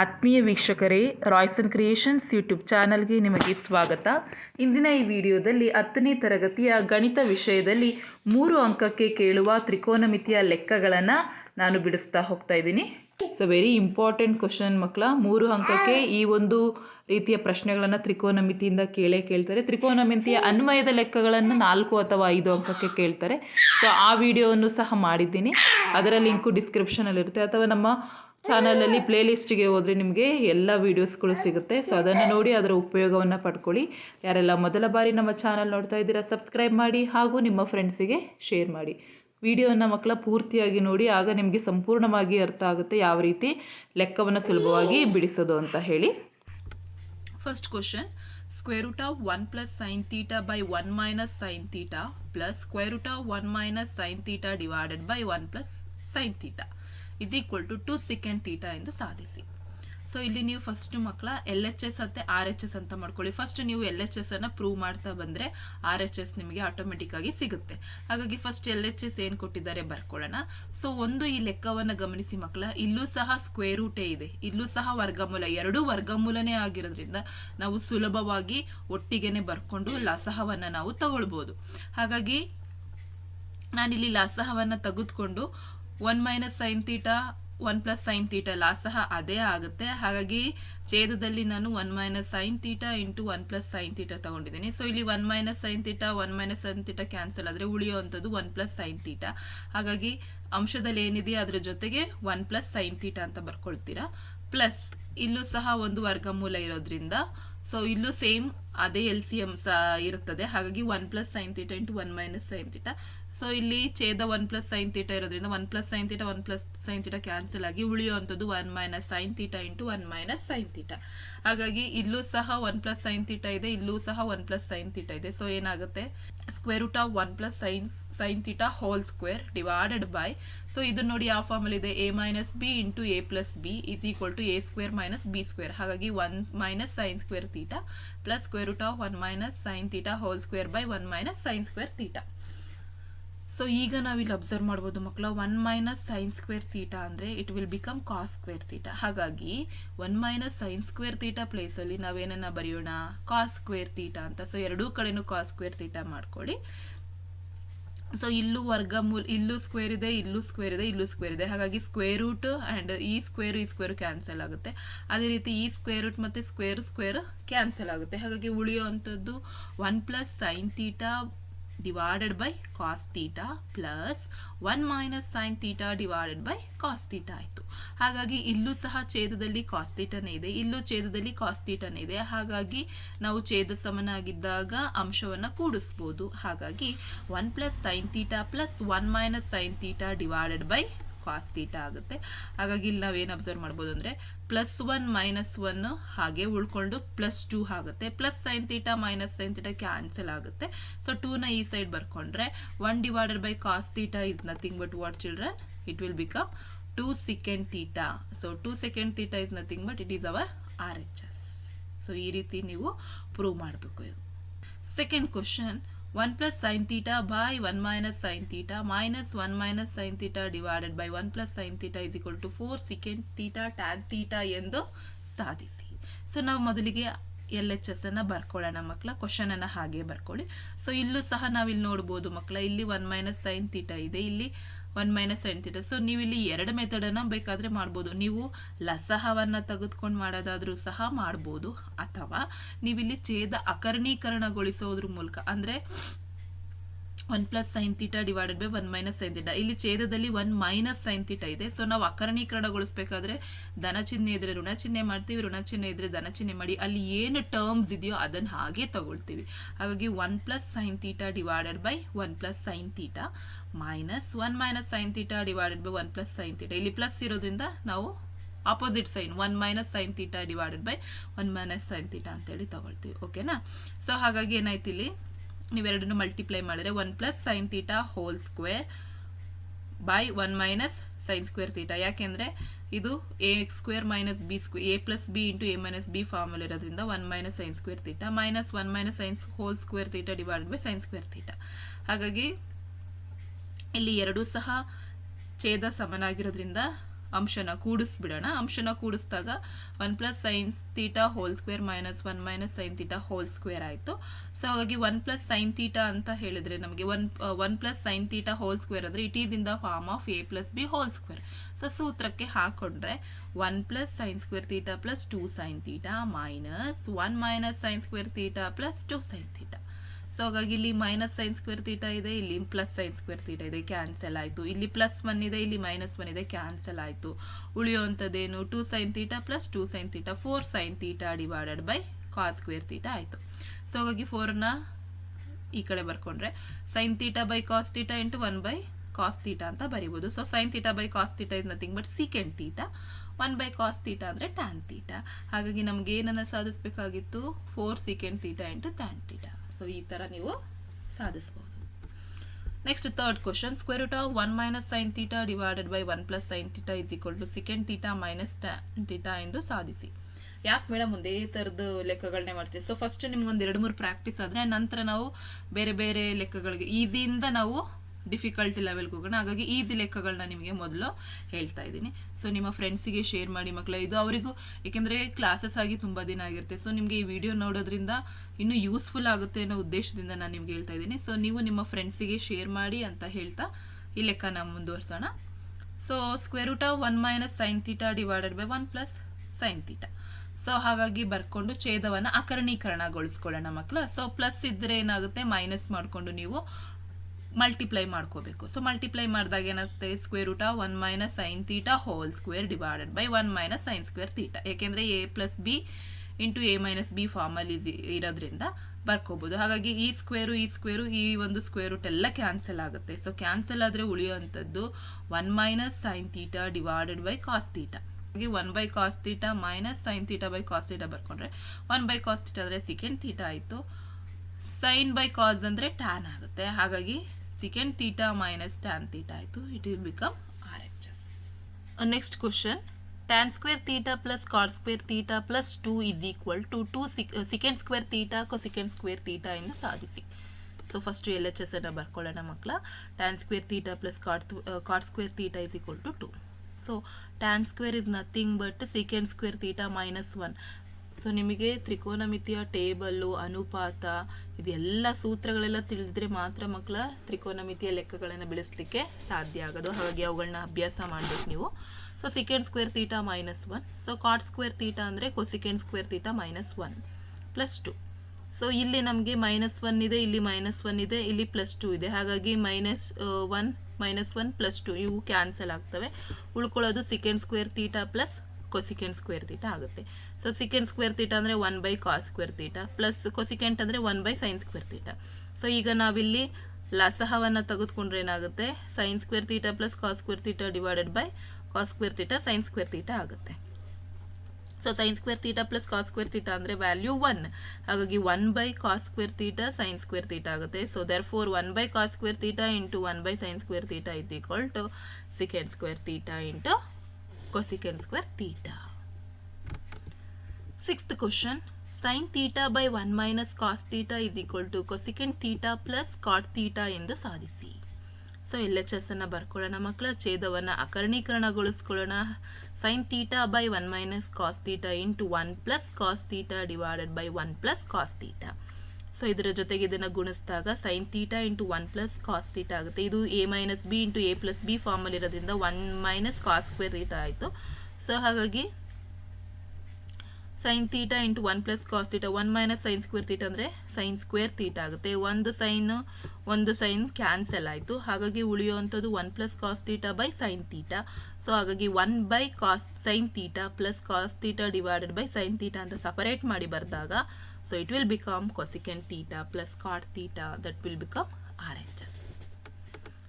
ಆತ್ಮೀಯ ವೀಕ್ಷಕರೇ Royson creations YouTube ಚಾನಲ್ಗೆ ನಿಮಗೆ ಸ್ವಾಗತ. ಇಂದಿನ ಈ ವಿಡಿಯೋದಲ್ಲಿ ಹತ್ತನೇ ತರಗತಿಯ ಗಣಿತ ವಿಷಯದಲ್ಲಿ ಮೂರು ಅಂಕಕ್ಕೆ ಕೇಳುವ ತ್ರಿಕೋನಮಿತಿಯ ಲೆಕ್ಕಗಳನ್ನು ನಾನು ಬಿಡಿಸ್ತಾ ಹೋಗ್ತಾ ಇದ್ದೀನಿ. ಸೊ ವೆರಿ ಇಂಪಾರ್ಟೆಂಟ್ ಕ್ವಶನ್ ಮಕ್ಕಳ. ಮೂರು ಅಂಕಕ್ಕೆ ಈ ಒಂದು ರೀತಿಯ ಪ್ರಶ್ನೆಗಳನ್ನು ತ್ರಿಕೋನಮಿತಿಯಿಂದ ಕೇಳೇ ಕೇಳ್ತಾರೆ. ತ್ರಿಕೋನಮಿತಿಯ ಅನ್ವಯದ ಲೆಕ್ಕಗಳನ್ನು ನಾಲ್ಕು ಅಥವಾ ಐದು ಅಂಕಕ್ಕೆ ಕೇಳ್ತಾರೆ. ಸೊ ಆ ವಿಡಿಯೋವನ್ನು ಸಹ ಮಾಡಿದ್ದೀನಿ. ಅದರ ಲಿಂಕು ಡಿಸ್ಕ್ರಿಪ್ಷನಲ್ಲಿರುತ್ತೆ. ಅಥವಾ ನಮ್ಮ ಚಾನಲಲ್ಲಿ ಪ್ಲೇಲಿಸ್ಟಿಗೆ ಹೋದರೆ ನಿಮಗೆ ಎಲ್ಲ ವೀಡಿಯೋಸ್ಗಳು ಸಿಗುತ್ತೆ. ಸೊ ಅದನ್ನು ನೋಡಿ ಅದರ ಉಪಯೋಗವನ್ನು ಪಡ್ಕೊಳ್ಳಿ. ಯಾರೆಲ್ಲ ಮೊದಲ ಬಾರಿ ನಮ್ಮ ಚಾನಲ್ ನೋಡ್ತಾ ಇದ್ದೀರಾ ಸಬ್ಸ್ಕ್ರೈಬ್ ಮಾಡಿ ಹಾಗೂ ನಿಮ್ಮ ಫ್ರೆಂಡ್ಸಿಗೆ ಶೇರ್ ಮಾಡಿ. ವಿಡಿಯೋನ ಮಕ್ಕಳ ಪೂರ್ತಿಯಾಗಿ ನೋಡಿ, ಆಗ ನಿಮಗೆ ಸಂಪೂರ್ಣವಾಗಿ ಅರ್ಥ ಆಗುತ್ತೆ ಯಾವ ರೀತಿ ಲೆಕ್ಕವನ್ನು ಸುಲಭವಾಗಿ ಬಿಡಿಸೋದು ಅಂತ ಹೇಳಿ. First question square root of one plus sine theta by one minus sine theta plus square root of one minus sine theta divided by one plus sine theta is equal to two secant theta ಎಂದು ಸಾಧಿಸಿ. So ಇಲ್ಲಿ ನೀವು first ಮಕ್ಕಳ L H S ಮತ್ತು R H S ಅಂತ ಮಾಡ್ಕೊಳ್ಳಿ. First ನೀವು L H S ಅನ್ನು ಪ್ರೂವ್ ಮಾಡ್ತಾ ಬಂದರೆ ಆರ್ ಎಚ್ ಎಸ್ ನಿಮಗೆ ಆಟೋಮೆಟಿಕ್ ಆಗಿ ಸಿಗುತ್ತೆ. ಹಾಗಾಗಿ ಫಸ್ಟ್ ಎಲ್ ಎಚ್ ಎಸ್ ಏನು ಕೊಟ್ಟಿದ್ದಾರೆ ಬರ್ಕೊಳ್ಳೋಣ. ಸೊ ಒಂದು ಈ ಲೆಕ್ಕವನ್ನು ಗಮನಿಸಿ ಮಕ್ಕಳ. ಇಲ್ಲೂ ಸಹ ಸ್ಕ್ವೇರ್ ರೂಟೇ ಇದೆ. ಇಲ್ಲೂ ಸಹ ವರ್ಗಮೂಲ. ಎರಡೂ ವರ್ಗಮೂಲನೇ ಆಗಿರೋದ್ರಿಂದ ನಾವು ಸುಲಭವಾಗಿ ಒಟ್ಟಿಗೆನೆ ಬರ್ಕೊಂಡು ಲಸಹವನ್ನು ನಾವು ತಗೊಳ್ಬೋದು. ಹಾಗಾಗಿ ನಾನಿಲ್ಲಿ ಲಸಹವನ್ನು ತೆಗೆದುಕೊಂಡು one minus sine theta one plus sine theta ಲಾ ಸಹ ಅದೇ ಆಗುತ್ತೆ. ಹಾಗಾಗಿ ಛೇದದಲ್ಲಿ ನಾನು one minus sine theta into one plus sine theta ತಗೊಂಡಿದ್ದೀನಿ. ಸೊ ಇಲ್ಲಿ one minus sine theta one minus sine theta cancel ಆದರೆ ಉಳಿಯುವಂಥದ್ದು ಒನ್ ಪ್ಲಸ್ ಸೈನ್ ತೀಟ ಹಾಗಾಗಿ ಅಂಶದಲ್ಲಿ ಏನಿದೆ ಅದರ ಜೊತೆಗೆ ಒನ್ ಪ್ಲಸ್ ಸೈನ್ ತೀಟ ಅಂತ ಬರ್ಕೊಳ್ತೀರಾ. ಪ್ಲಸ್ ಇಲ್ಲೂ ಸಹ ಒಂದು ವರ್ಗಮೂಲ ಇರೋದ್ರಿಂದ ಸೊ ಇಲ್ಲೂ ಸೇಮ್ ಅದೇ ಎಲ್ ಸಿ ಎಂ ಸಹ ಇರುತ್ತದೆ. ಹಾಗಾಗಿ one plus sine theta into one minus sine theta so ಇಲ್ಲಿ ಛೇದ ಒನ್ ಪ್ಲಸ್ ಸೈನ್ ತೀಟ ಇರೋದ್ರಿಂದ one plus sine theta one plus sine theta cancel ಆಗಿ ಉಳಿಯುವಂಥದ್ದು one minus sine theta into one minus sine theta ಹಾಗಾಗಿ ಇಲ್ಲೂ ಸಹ one plus sine theta ಇದೆ, ಇಲ್ಲೂ ಸಹ ಒನ್ ಪ್ಲಸ್ ಸೈನ್ ತೀಟ ಇದೆ. ಸೊ ಏನಾಗುತ್ತೆ? Square root of one plus sine sine theta whole square divided by so ಇದು ನೋಡಿ ಯಾವ ಫಾರ್ಮಲ್ ಇದೆ? A minus B into A plus B is equal to A square minus B square ಹಾಗಾಗಿ one minus sine square theta plus square root of one minus sine theta whole square by one minus sine square theta so ಈಗ ನಾವಿಲ್ಲಿ observe ಮಾಡ್ಬೋದು ಮಕ್ಕಳ one minus sine square theta ಅಂದರೆ it will become cos square theta ಹಾಗಾಗಿ one minus sine square theta ಪ್ಲೇಸಲ್ಲಿ ನಾವೇನನ್ನ ಬರೆಯೋಣ? Cos square theta ಅಂತ. ಸೊ ಎರಡೂ ಕಡೆನೂ ಕಾಸ್ ಸ್ಕ್ವೇರ್ ತೀಟಾ ಮಾಡ್ಕೊಳ್ಳಿ. ಸೊ ಇಲ್ಲೂ ವರ್ಗಮೂಲ ಇಲ್ಲೂ ಸ್ಕ್ವೇರ್ ಇದೆ, ಇಲ್ಲೂ ಸ್ಕ್ವೇರ್ ಇದೆ, ಇಲ್ಲೂ ಸ್ಕ್ವೇರ್ ಇದೆ. ಹಾಗಾಗಿ ಸ್ಕ್ವೇರ್ ರೂಟ್ ಆ್ಯಂಡ್ ಈ ಸ್ಕ್ವೇರ್ ಈ ಸ್ಕ್ವೇರ್ ಕ್ಯಾನ್ಸಲ್ ಆಗುತ್ತೆ. ಅದೇ ರೀತಿ ಈ ಸ್ಕ್ವೇರ್ ರೂಟ್ ಮತ್ತು ಸ್ಕ್ವೇರ್ ಸ್ಕ್ವೇರ್ ಕ್ಯಾನ್ಸಲ್ ಆಗುತ್ತೆ. ಹಾಗಾಗಿ ಉಳಿಯೋ ಅಂಥದ್ದು one plus sine theta divided by cos theta plus 1 minus sin theta divided by cos theta ಆಯಿತು. ಹಾಗಾಗಿ ಇಲ್ಲೂ ಸಹ ಛೇದದಲ್ಲಿ cos ತೀಟನೇ ಇದೆ, ಇಲ್ಲೂ ಛೇದದಲ್ಲಿ cos ತೀಟನೇ ಇದೆ. ಹಾಗಾಗಿ ನಾವು ಛೇದ ಸಮನಾಗಿದ್ದಾಗ ಅಂಶವನ್ನು ಕೂಡಿಸ್ಬೋದು. ಹಾಗಾಗಿ 1 plus sine theta plus one minus sine theta divided by cos theta ಆಗುತ್ತೆ. ಹಾಗಾಗಿ ಇಲ್ಲಿ ನಾವೇನು ಅಬ್ಸರ್ವ್ ಮಾಡ್ಬೋದು ಅಂದರೆ ಪ್ಲಸ್ ಒನ್ ಮೈನಸ್ ಒನ್ ಹಾಗೆ ಉಳ್ಕೊಂಡು ಪ್ಲಸ್ ಟೂ ಆಗುತ್ತೆ. Plus sine theta minus sine theta cancel ಆಗುತ್ತೆ. ಸೊ ಟೂನ ಈ side ಬರ್ಕೊಂಡ್ರೆ one divided by cos theta is nothing but what children it will become two secant theta so two secant theta is nothing but it is our R H S so ಈ ರೀತಿ ನೀವು prove ಮಾಡಬೇಕು ಇದು. Second question one plus sine theta by one minus sine theta minus one minus sine theta divided by one plus sine theta is to four secant theta tan theta ಎಂದು ಸಾಧಿಸಿ. So ನಾವು ಮೊದಲಿಗೆ L H S ಅನ್ನು ಬರ್ಕೊಳ್ಳೋಣ ಮಕ್ಕಳ question ಅನ್ನು ಹಾಗೆ ಬರ್ಕೊಳ್ಳಿ. ಸೊ ಇಲ್ಲೂ ಸಹ ನಾವು ಇಲ್ಲಿ ನೋಡ್ಬೋದು ಮಕ್ಕಳ ಇಲ್ಲಿ ಒನ್ ಮೈನಸ್ ಸೈನ್ ಥೀಟಾ ಇದೆ, ಇಲ್ಲಿ ಒನ್ ಮೈನಸ್ ತೀಟಾ ಸೊ ನೀವು ಇಲ್ಲಿ ಎರಡು ಮೆಥಡನ್ನು ಬೇಕಾದರೆ ಮಾಡ್ಬೋದು. ನೀವು ಲಸಹವನ್ನು ತೆಗೆದುಕೊಂಡು ಮಾಡೋದಾದರೂ ಸಹ ಮಾಡ್ಬೋದು. ಅಥವಾ ನೀವಿಲ್ಲಿ ಛೇದ ಅಕರ್ಣೀಕರಣಗೊಳಿಸೋದ್ರ ಮೂಲಕ, ಅಂದರೆ one plus sine theta divided by one minus sine theta ಇಲ್ಲಿ ಛೇದದಲ್ಲಿ ಒನ್ ಮೈನಸ್ ಸೈನ್ ತೀಟ ಇದೆ. ಸೊ ನಾವು ಅಕರಣೀಕರಣಗೊಳಿಸಬೇಕಾದ್ರೆ ಧನ ಚಿಹ್ನೆ ಇದ್ರೆ ಋಣ ಚಿಹ್ನೆ ಮಾಡ್ತೀವಿ, ಋಣ ಚಿಹ್ನೆ ಇದ್ರೆ ಧನ ಚಿಹ್ನೆ ಮಾಡಿ, ಅಲ್ಲಿ ಏನು ಟರ್ಮ್ಸ್ ಇದೆಯೋ ಅದನ್ನು ಹಾಗೆ ತಗೊಳ್ತೀವಿ. ಹಾಗಾಗಿ one plus sine theta divided by one plus sine theta minus one minus sine theta divided by one plus sine theta ಇಲ್ಲಿ ಪ್ಲಸ್ ಇರೋದ್ರಿಂದ ನಾವು opposite sign one minus sine theta divided by one minus sine theta ಅಂತೇಳಿ ತಗೊಳ್ತೀವಿ. ಓಕೆನಾ so ಹಾಗಾಗಿ ಏನಾಯ್ತು ಇಲ್ಲಿ? ನೀವೆರಡನ್ನು ಮಲ್ಟಿಪ್ಲೈ ಮಾಡಿದ್ರೆ one plus sine theta whole square by one minus sine square theta ಯಾಕೆಂದರೆ ಇದು A square minus B square A plus B into A minus B formula ಇರೋದ್ರಿಂದ one minus sine square theta minus one minus sine whole square theta divided by sine square theta ಹಾಗಾಗಿ ಇಲ್ಲಿ ಎರಡೂ ಸಹ ಛೇದ ಸಮನಾಗಿರೋದ್ರಿಂದ ಅಂಶನ ಕೂಡಿಸ್ಬಿಡೋಣ. ಅಂಶನ ಕೂಡಿಸಿದಾಗ one plus sines theta whole square minus one minus sine theta whole square ಆಯಿತು. ಸೊ ಹಾಗಾಗಿ ಒನ್ ಪ್ಲಸ್ ಸೈನ್ ತೀಟಾ ಅಂತ ಹೇಳಿದ್ರೆ ನಮಗೆ one one plus sine theta whole square ಅಂದರೆ it is in the form of A plus B whole square so ಸೂತ್ರಕ್ಕೆ ಹಾಕೊಂಡ್ರೆ one plus sine square theta plus two sine theta minus one minus sine square theta plus two sine so ಹಾಗಾಗಿ ಇಲ್ಲಿ minus sine square theta ಇದೆ, ಇಲ್ಲಿ plus sine square theta ಇದೆ cancel ಆಯಿತು. ಇಲ್ಲಿ plus one ಇದೆ, ಇಲ್ಲಿ ಮೈನಸ್ ಒನ್ ಇದೆ ಕ್ಯಾನ್ಸಲ್ ಆಯಿತು. ಉಳಿಯುವಂಥದ್ದೇನು two sine theta plus two sine theta four sine theta divided by cos square theta ಆಯಿತು. ಸೊ ಹಾಗಾಗಿ ಫೋರ್ನ ಈ ಕಡೆ ಬರ್ಕೊಂಡ್ರೆ sine theta by cos theta into one by cos theta ಅಂತ ಬರಿಬೋದು. So sine theta by cos theta is nothing but secant theta one by cos theta ಅಂದರೆ tan theta ಹಾಗಾಗಿ ನಮ್ಗೆ ಏನನ್ನು ಸಾಧಿಸಬೇಕಾಗಿತ್ತು? Four secant theta into tan theta so ಈ ಥರ ನೀವು ಸಾಧಿಸ್ಬೋದು. Next third question square root of one minus sine theta divided by one plus sine theta is equal to secant theta minus theta ಎಂದು ಸಾಧಿಸಿ. ಯಾಕೆ madam ಒಂದೇ ಥರದ್ದು ಲೆಕ್ಕಗಳನ್ನೇ ಮಾಡ್ತೀವಿ so first ನಿಮ್ಗೊಂದು ಎರಡು ಮೂರು ಪ್ರಾಕ್ಟೀಸ್ ಆದರೆ ನಂತರ ನಾವು ಬೇರೆ ಬೇರೆ ಲೆಕ್ಕಗಳಿಗೆ ಈಸಿಯಿಂದ ನಾವು ಡಿಫಿಕಲ್ಟಿ ಲೆವೆಲ್ಗೆ ಹೋಗೋಣ ಹಾಗಾಗಿ ಈಸಿ ಲೆಕ್ಕಗಳನ್ನ ನಿಮಗೆ ಮೊದಲು ಹೇಳ್ತಾ ಇದ್ದೀನಿ. ಸೊ ನಿಮ್ಮ ಫ್ರೆಂಡ್ಸಿಗೆ ಶೇರ್ ಮಾಡಿ ಮಕ್ಕಳ ಇದು ಅವರಿಗೂ, ಏಕೆಂದರೆ ಕ್ಲಾಸಸ್ ಆಗಿ ತುಂಬ ದಿನ ಆಗಿರುತ್ತೆ. ಸೊ ನಿಮಗೆ ಈ ವಿಡಿಯೋ ನೋಡೋದ್ರಿಂದ ಇನ್ನೂ ಯೂಸ್ಫುಲ್ ಆಗುತ್ತೆ ಅನ್ನೋ ಉದ್ದೇಶದಿಂದ ನಾನು ನಿಮ್ಗೆ ಹೇಳ್ತಾ ಇದ್ದೀನಿ. ಸೊ ನೀವು ನಿಮ್ಮ ಫ್ರೆಂಡ್ಸಿಗೆ ಶೇರ್ ಮಾಡಿ ಅಂತ ಹೇಳ್ತಾ ಈ ಲೆಕ್ಕನ ಮುಂದುವರ್ಸೋಣ. So square root of one minus sine theta divided by one plus sine theta so ಹಾಗಾಗಿ ಬರ್ಕೊಂಡು ಛೇದವನ್ನು ಅಕರಣೀಕರಣಗೊಳಿಸ್ಕೊಳ್ಳೋಣ ಮಕ್ಕಳು ಸೊ ಪ್ಲಸ್ ಇದ್ದರೆ ಏನಾಗುತ್ತೆ? ಮೈನಸ್ ಮಾಡಿಕೊಂಡು ನೀವು ಮಲ್ಟಿಪ್ಲೈ ಮಾಡ್ಕೋಬೇಕು. ಸೊ ಮಲ್ಟಿಪ್ಲೈ ಮಾಡಿದಾಗ ಏನಾಗುತ್ತೆ square root one minus sine theta whole square divided by one minus sine square theta ಏಕೆಂದರೆ A plus B into A minus B ಫಾರ್ಮಲ್ಲಿ ಇರೋದ್ರಿಂದ ಬರ್ಕೋಬೋದು. ಹಾಗಾಗಿ ಈ ಸ್ಕ್ವೇರು ಈ ಸ್ಕ್ವೇರು ಈ ಒಂದು ಸ್ಕ್ವೇರ್ ರೂಟ್ ಎಲ್ಲ ಕ್ಯಾನ್ಸಲ್ ಆಗುತ್ತೆ. ಸೊ ಕ್ಯಾನ್ಸಲ್ ಆದರೆ ಉಳಿಯುವಂಥದ್ದು one minus sine theta divided by cos theta ಹಾಗೆ one by cos theta minus sine theta by cos theta ಬರ್ಕೊಂಡ್ರೆ one by cos theta ಅಂದರೆ ಸೆಕೆಂಡ್ ತೀಟಾ ಆಯಿತು. Sine by cos ಅಂದರೆ tan ಆಗುತ್ತೆ. ಹಾಗಾಗಿ secant theta minus tan theta ಆಯಿತು it will become R H S next question tan square theta plus cot square theta plus two is equal to two secant square theta cosecant square theta ಎಂದು ಸಾಧಿಸಿ so first L H S ಅನ್ನು ಬರ್ಕೊಳ್ಳೋಣ ಮಕ್ಕಳ tan square theta plus cot cot square theta is equal to two so tan square is nothing but secant square theta minus one so ನಿಮಗೆ ತ್ರಿಕೋನಮಿತಿಯ table, ಅನುಪಾತ, ಇದೆಲ್ಲ ಸೂತ್ರಗಳೆಲ್ಲ ತಿಳಿದ್ರೆ ಮಾತ್ರ ಮಕ್ಕಳ ತ್ರಿಕೋನಮಿತಿಯ ಲೆಕ್ಕಗಳನ್ನು ಬೆಳೆಸಲಿಕ್ಕೆ ಸಾಧ್ಯ ಆಗೋದು. ಹಾಗಾಗಿ ಅವುಗಳನ್ನ ಅಭ್ಯಾಸ ಮಾಡಬೇಕು ನೀವು. So secant square theta minus one so cot square theta ಅಂದರೆ cosecant square theta minus one plus two so ಇಲ್ಲಿ ನಮಗೆ ಮೈನಸ್ ಒನ್ ಇದೆ, ಇಲ್ಲಿ ಮೈನಸ್ ಒನ್ ಇದೆ, ಇಲ್ಲಿ ಪ್ಲಸ್ ಟು ಇದೆ. ಹಾಗಾಗಿ minus one minus one plus two ಇವು ಕ್ಯಾನ್ಸಲ್ ಆಗ್ತವೆ. ಉಳ್ಕೊಳ್ಳೋದು secant square theta plus cosecant square theta ಆಗುತ್ತೆ ಸೊ ಸಿಕೆಂಡ್ ಸ್ಕ್ವೇರ್ ತೀಟ ಅಂದರೆ one by cos square theta plus cosecant ಅಂದರೆ one by sine square theta so ಈಗ ನಾವಿಲ್ಲಿ ಲಸಹವನ್ನು ತೆಗೆದುಕೊಂಡ್ರೆ ಏನಾಗುತ್ತೆ sine square theta plus cos square theta divided by cos square theta sine square theta ಆಗುತ್ತೆ so sine square theta plus cos square theta ಅಂದರೆ value one ಹಾಗಾಗಿ one by cos square theta sine square theta ಆಗುತ್ತೆ so therefore one by cos square theta into one by sine square theta is equal to secant square theta into cosecant square theta. Sixth question. Sin theta by 1 minus cos theta is equal to cosecant theta plus cot theta ಎಂದು ಸಾಧಿಸಿ so L H S ಅನ್ನು ಬರ್ಕೊಳ್ಳೋಣ ಮಕ್ಕಳ ಛೇದವನ್ನು ಅಕರಣೀಕರಣಗೊಳಿಸ್ಕೊಳ್ಳೋಣ sine theta by one minus cos theta into one plus cos theta divided by one plus cos theta so ಇದರ ಜೊತೆಗೆ ಇದನ್ನು ಗುಣಿಸಿದಾಗ sine theta into one plus cos theta ಆಗುತ್ತೆ. ಇದು A minus B into A plus B ಫಾರ್ಮಲ್ಲಿರೋದ್ರಿಂದ one minus cos square theta ಆಯಿತು. So ಹಾಗಾಗಿ sine theta into one plus cos theta one minus sine square theta ಅಂದರೆ sine square theta ಆಗುತ್ತೆ. ಒಂದು sine ಒಂದು sine cancel ಆಯಿತು. ಹಾಗಾಗಿ ಉಳಿಯುವಂಥದ್ದು one plus cos theta by sine theta so ಹಾಗಾಗಿ one by cos sine theta plus cos theta divided by sine theta ಅಂತ separate ಮಾಡಿ ಬರೆದಾಗ so it will become cosecant theta plus cot theta that will become R H S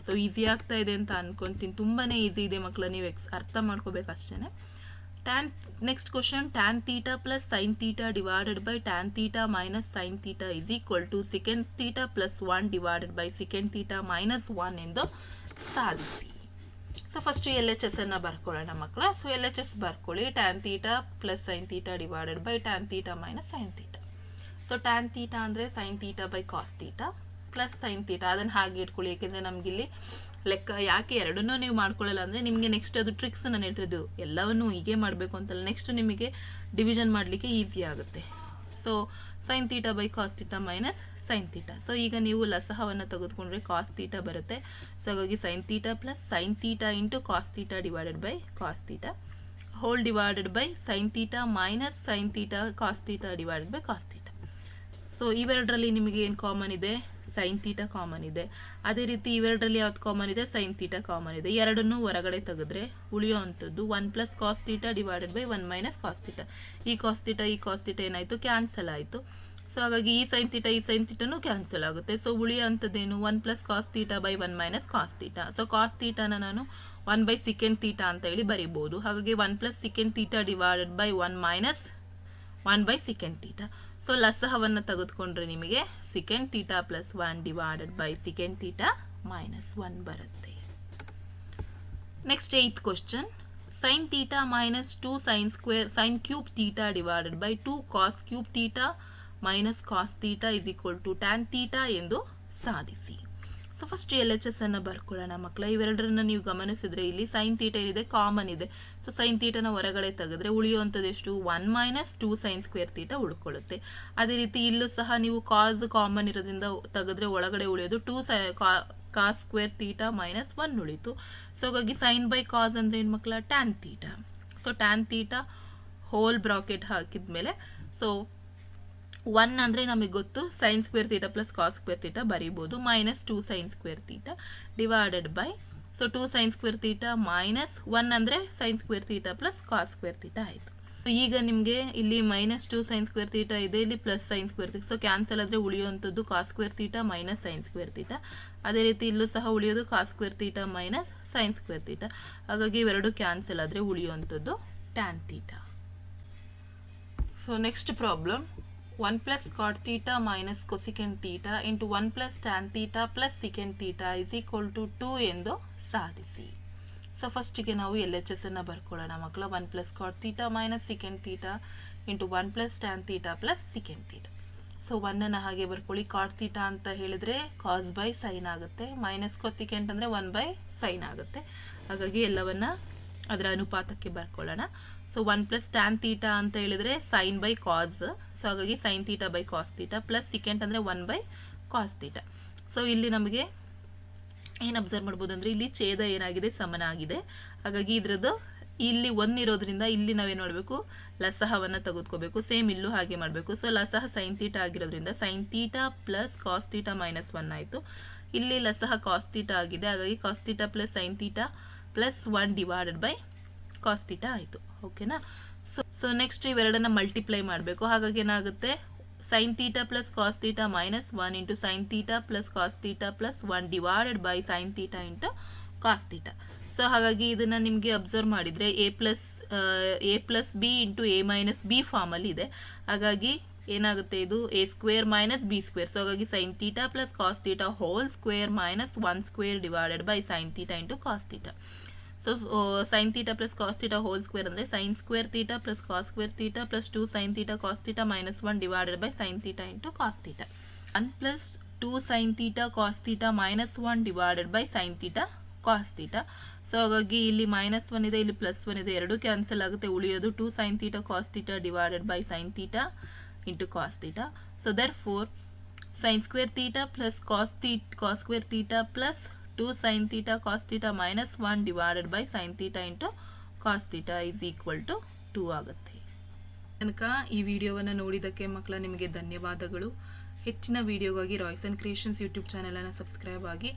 so easy ಆಗ್ತಾ ಇದೆ ಅಂತ ಅಂದ್ಕೊತೀನಿ ತುಂಬಾ easy ಇದೆ ಮಕ್ಕಳು ನೀವು ಎಕ್ಸ್ ಅರ್ಥ ಮಾಡ್ಕೋಬೇಕು ಅಷ್ಟೇ tan next question tan theta plus sine theta divided by tan theta minus sine theta is equal to second theta plus one divided by second theta minus one ಎಂದು ಸಾಧಿಸಿ. So first L H S ಅನ್ನು ಬರ್ಕೊಳ್ಳೋಣ ಮಕ್ಕಳ. So L H S ಬರ್ಕೊಳ್ಳಿ. Tan theta plus sine theta divided by tan theta minus sine theta so tan theta ಅಂದರೆ sine theta by cos theta plus sine theta ಅದನ್ನು ಹಾಗೆ ಇಟ್ಕೊಳ್ಳಿ. ಯಾಕೆಂದರೆ ನಮಗಿಲ್ಲಿ ಲೆಕ್ಕ ಯಾಕೆ ಎರಡನ್ನೂ ನೀವು ಮಾಡ್ಕೊಳ್ಳಲ್ಲ ಅಂದರೆ ನಿಮಗೆ ನೆಕ್ಸ್ಟ್ ಅದು ಟ್ರಿಕ್ಸ್ ನಾನು ಹೇಳ್ತಿದ್ದು. ಎಲ್ಲವನ್ನು ಹೀಗೆ ಮಾಡಬೇಕು ಅಂತಲ್ಲ. ನೆಕ್ಸ್ಟ್ ನಿಮಗೆ ಡಿವಿಷನ್ ಮಾಡಲಿಕ್ಕೆ ಈಸಿ ಆಗುತ್ತೆ. So sine theta by cos theta minus sine theta so ಈಗ ನೀವು ಲಸಹವನ್ನು ತೆಗೆದುಕೊಂಡ್ರೆ ಕಾಸ್ ತೀಟಾ ಬರುತ್ತೆ. ಸೊ ಹಾಗಾಗಿ sine theta plus sine theta into cos theta divided by cos theta whole divided by sine theta minus sine theta cos theta divided by cos theta so ಇವೆರಡರಲ್ಲಿ ನಿಮಗೆ ಏನು common ಇದೆ? Sine theta common ಇದೆ. ಅದೇ ರೀತಿ ಇವೆರಡರಲ್ಲಿ ಯಾವ್ದು common ಇದೆ? Sign theta common ಇದೆ. ಎರಡನ್ನೂ ಹೊರಗಡೆ ತೆಗೆದ್ರೆ ಉಳಿಯೋ ಅಂಥದ್ದು one plus cos theta divided by one minus cos ಈ ಕಾಸ್ ಈ ಕಾಸ್ ಏನಾಯಿತು? ಕ್ಯಾನ್ಸಲ್ ಆಯಿತು. ಸೊ ಹಾಗಾಗಿ ಈ ಸೈನ್ ತೀಟಾ ಈ ಸೈನ್ ತೀಟನೂ ಕ್ಯಾನ್ಸಲ್ ಆಗುತ್ತೆ. ಸೊ ಉಳಿಯೋ ಅಂಥದ್ದೇನು? One plus cos theta by one minus cos theta so cos ತೀಟನ ನಾನು ಒನ್ ಬೈ ಸೆಕೆಂಡ್ ತೀಟಾ ಅಂತ ಹೇಳಿ ಬರಿಬೋದು. ಹಾಗಾಗಿ one plus second theta divided by one minus one by second theta so ಲಸಹವನ್ನು ತೆಗೆದುಕೊಂಡ್ರೆ ನಿಮಗೆ second theta plus one divided by second theta minus one ಬರುತ್ತೆ. Next eighth question sine theta minus two sine square sine cube theta divided by two cos cube theta minus cos theta is equal to tan theta ಎಂದು ಸಾಧಿಸಿ. So first L H S ಅನ್ನು ಬರ್ಕೊಳ್ಳೋಣ ಮಕ್ಕಳ ಇವೆರಡರನ್ನ ನೀವು ಗಮನಿಸಿದ್ರೆ ಇಲ್ಲಿ sine theta ಏನಿದೆ? ಕಾಮನ್ ಇದೆ. ಸೊ ಸೈನ್ ತೀಟನ ಹೊರಗಡೆ ತೆಗೆದ್ರೆ ಉಳಿಯುವಂಥದ್ದು ಎಷ್ಟು? One minus two sine square theta ಉಳ್ಕೊಳ್ಳುತ್ತೆ. ಅದೇ ರೀತಿ ಇಲ್ಲೂ ಸಹ ನೀವು ಕಾಸ್ ಕಾಮನ್ ಇರೋದ್ರಿಂದ ತೆಗೆದ್ರೆ ಒಳಗಡೆ ಉಳಿಯೋದು two sine cos square theta minus one ಉಳಿತು. ಸೊ ಹಾಗಾಗಿ ಸೈನ್ ಬೈ ಕಾಸ್ ಅಂದ್ರೆ ಏನು ಮಕ್ಕಳ tan theta so tan theta whole bracket ಹಾಕಿದ್ಮೇಲೆ ಸೊ ಒನ್ ಅಂದರೆ ನಮಗೆ ಗೊತ್ತು. Sine square theta plus cos square theta ಬರೀಬೋದು. Minus two sine square theta divided by so two sine square theta minus one ಅಂದರೆ sine square theta plus cos square theta ಆಯಿತು. ಈಗ ನಿಮಗೆ ಇಲ್ಲಿ minus two sine square theta ಇದೆ, ಇಲ್ಲಿ plus sine square theta so cancel ಆದರೆ ಉಳಿಯುವಂಥದ್ದು cos square theta minus sine square theta ಅದೇ ರೀತಿ ಇಲ್ಲೂ ಸಹ ಉಳಿಯೋದು cos square theta minus sine square theta ಹಾಗಾಗಿ ಇವೆರಡು ಕ್ಯಾನ್ಸಲ್ ಆದರೆ ಉಳಿಯುವಂಥದ್ದು tan theta so next problem 1 plus cot theta minus cosecant theta into 1 plus tan theta plus secant theta is equal to 2 ಎಂದು ಸಾಧಿಸಿ. ಸೊ ಫಸ್ಟಿಗೆ ನಾವು ಎಲ್ ಎಚ್ ಎಸ್ ಅನ್ನು ಬರ್ಕೊಳ್ಳೋಣ ಮಕ್ಕಳು. One plus cot theta minus second theta into one plus tan theta plus second theta so ಒನ್ನನ್ನು ಹಾಗೆ ಬರ್ಕೊಳ್ಳಿ. Cot theta ಅಂತ ಹೇಳಿದರೆ ಕಾಸ್ ಬೈ ಸೈನ್ ಆಗುತ್ತೆ. ಮೈನಸ್ ಕೊಸಿಕೆಂಟ್ ಅಂದರೆ ಒನ್ ಬೈ ಸೈನ್ ಆಗುತ್ತೆ. ಹಾಗಾಗಿ ಎಲ್ಲವನ್ನು ಅದರ ಅನುಪಾತಕ್ಕೆ ಬರ್ಕೊಳ್ಳೋಣ. So one plus tan theta ಅಂತ ಹೇಳಿದರೆ ಸೈನ್ ಬೈ ಕಾಸ್ ಸೊ ಹಾಗಾಗಿ sine theta by cos theta plus second ಅಂದರೆ one by cos theta so ಇಲ್ಲಿ ನಮಗೆ ಏನು ಅಬ್ಸರ್ವ್ ಮಾಡ್ಬೋದು ಅಂದರೆ ಇಲ್ಲಿ ಛೇದ ಏನಾಗಿದೆ? ಸಮನಾಗಿದೆ ಹಾಗಾಗಿ ಇದರದ್ದು ಇಲ್ಲಿ ಒನ್ ಇರೋದ್ರಿಂದ ಇಲ್ಲಿ ನಾವೇನು ಮಾಡಬೇಕು? ಲಸಹವನ್ನು ತೆಗೆದುಕೋಬೇಕು. ಸೇಮ್ ಇಲ್ಲೂ ಹಾಗೆ ಮಾಡಬೇಕು. ಸೊ ಲಸಹ ಸೈನ್ ತೀಟಾ ಆಗಿರೋದ್ರಿಂದ sine theta plus cos theta minus one ಆಯಿತು. ಇಲ್ಲಿ ಲಸಹ ಕಾಸ್ ತೀಟಾ ಆಗಿದೆ. ಹಾಗಾಗಿ cos theta plus sine theta plus one divided by cos theta ಆಯಿತು ಓಕೆನಾ ಸೊ ಸೊ ನೆಕ್ಸ್ಟ್ ಇವೆರಡನ್ನ ಮಲ್ಟಿಪ್ಲೈ ಮಾಡಬೇಕು. ಹಾಗಾಗಿ ಏನಾಗುತ್ತೆ? Sine theta plus cos theta minus one into sine theta plus cos theta plus one divided by sine theta into cos theta so ಹಾಗಾಗಿ ಇದನ್ನು ನಿಮಗೆ observe ಮಾಡಿದರೆ a plus a plus b into a minus b ಫಾರ್ಮಲ್ಲಿ ಇದೆ. ಹಾಗಾಗಿ ಏನಾಗುತ್ತೆ ಇದು? A square minus b square so ಹಾಗಾಗಿ sine theta plus cos theta whole square minus one square divided by sine theta into cos theta so sine theta plus cos theta whole square ಅಂದರೆ sine square theta plus cos square theta plus two sine theta cos theta minus one divided by sine theta into cos theta one plus two sine theta cos theta minus one divided by sine theta cos theta so ಹಾಗಾಗಿ ಇಲ್ಲಿ minus one ಇದೆ, ಇಲ್ಲಿ plus one ಇದೆ. ಎರಡು cancel ಆಗುತ್ತೆ, ಉಳಿಯೋದು two sine theta cos theta divided by sine theta into cos theta so there four sine square theta plus cos theta cos square theta plus two sin theta, cos theta minus one divided by sine theta into cos theta is equal to two ಆಗುತ್ತೆ. ತನಕ ಈ ವಿಡಿಯೋವನ್ನು ನೋಡಿದ್ದಕ್ಕೆ ಮಕ್ಕಳ ನಿಮಗೆ ಧನ್ಯವಾದಗಳು. ಹೆಚ್ಚಿನ ವಿಡಿಯೋಗಾಗಿ ರಾಯ್ಸನ್ ಕ್ರಿಯೇಷನ್ಸ್ ಯೂಟ್ಯೂಬ್ ಚಾನಲನ್ನು ಸಬ್ಸ್ಕ್ರೈಬ್ ಆಗಿ